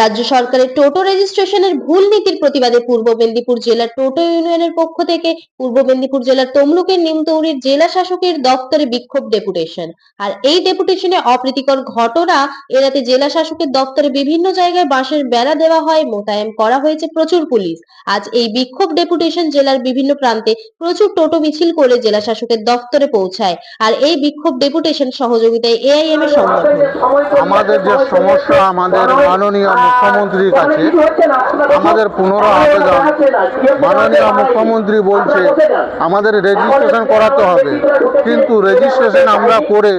রাজ্য সরকারের টোটো রেজিস্ট্রেশনের ভুল নীতির প্রতিবাদে পূর্ব মেদিনীপুর জেলার টোটো ইউনিয়নের পক্ষ থেকে পূর্ব মেদিনীপুর জেলার তমলুকের নিমতৌরির জেলা শাসকের দপ্তরে বিক্ষোভ ডেপুটেশন। আর এই ডেপুটেশনে অপ্রীতিকর ঘটনা এড়াতে জেলা শাসকের দপ্তরে বিভিন্ন জায়গায় বাঁশের বেড়া দেওয়া হয়, মোতায়েন করা হয়েছে প্রচুর পুলিশ। আজ এই বিক্ষোভ ডেপুটেশন জেলার বিভিন্ন প্রান্তে প্রচুর টোটো মিছিল করে জেলা শাসকের দপ্তরে পৌঁছায়। আর এই বিক্ষোভ ডেপুটেশন সহযোগিতায় এআইএম এর সংগঠন আমাদের যে সমস্যা আমাদের মাননীয় মুখ্যমন্ত্রীর কাছে, আমাদের পুনরায় আবেদন। মাননীয় মুখ্যমন্ত্রী বলছে, আমাদের রেজিস্ট্রেশন করাতে হবে। কিন্তু রেজিস্ট্রেশন আমরা করে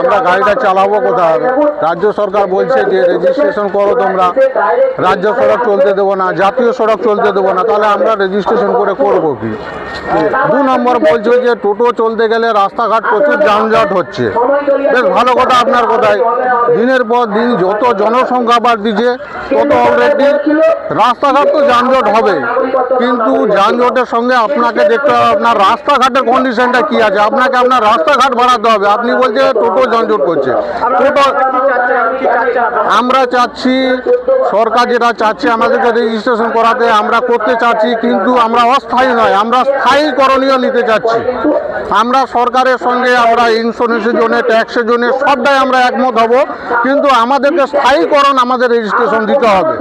আমরা গাড়িটা চালাবো কোথায়? রাজ্য সরকার বলছে যে রেজিস্ট্রেশন করো তোমরা। রাজ্য সড়ক চলতে দেবো না, জাতীয় সড়ক চলতে দেবো না, তাহলে আমরা রেজিস্ট্রেশন করে করব কি? দু নম্বর বলছে যে টোটো চলতে গেলে রাস্তাঘাট প্রচুর যানজট হচ্ছে। বেশ ভালো কথা আপনার কথায় দিনের পর দিন যত জনসংখ্যা বাড়তিছে, তত অলরেডি রাস্তাঘাট তো যানজট হবে কিন্তু যানজটের সঙ্গে আপনাকে দেখতে হবে, আপনার রাস্তাঘাটের কন্ডিশনটা কি আছে? আপনাকে আপনার রাস্তাঘাট বাড়াতে হবে। আপনি বলছে টোটো যানজট করছে। টোটো আমরা চাচ্ছি সরকার যেটা চাচ্ছে আমাদেরকে রেজিস্ট্রেশন করাতে, আমরা করতে চাচ্ছি, কিন্তু আমরা অস্থায়ী নয়, আমরা স্থায়ী করণীয় নিতে চাচ্ছি। আমরা সরকারের সঙ্গে আমরা ইন্স্যুরেন্সের জন্য ট্যাক্সের জন্য সবটাই আমরা একমত হব, কিন্তু আমাদেরকে স্থায়ীকরণ আমাদের রেজিস্ট্রেশন দিতে হবে।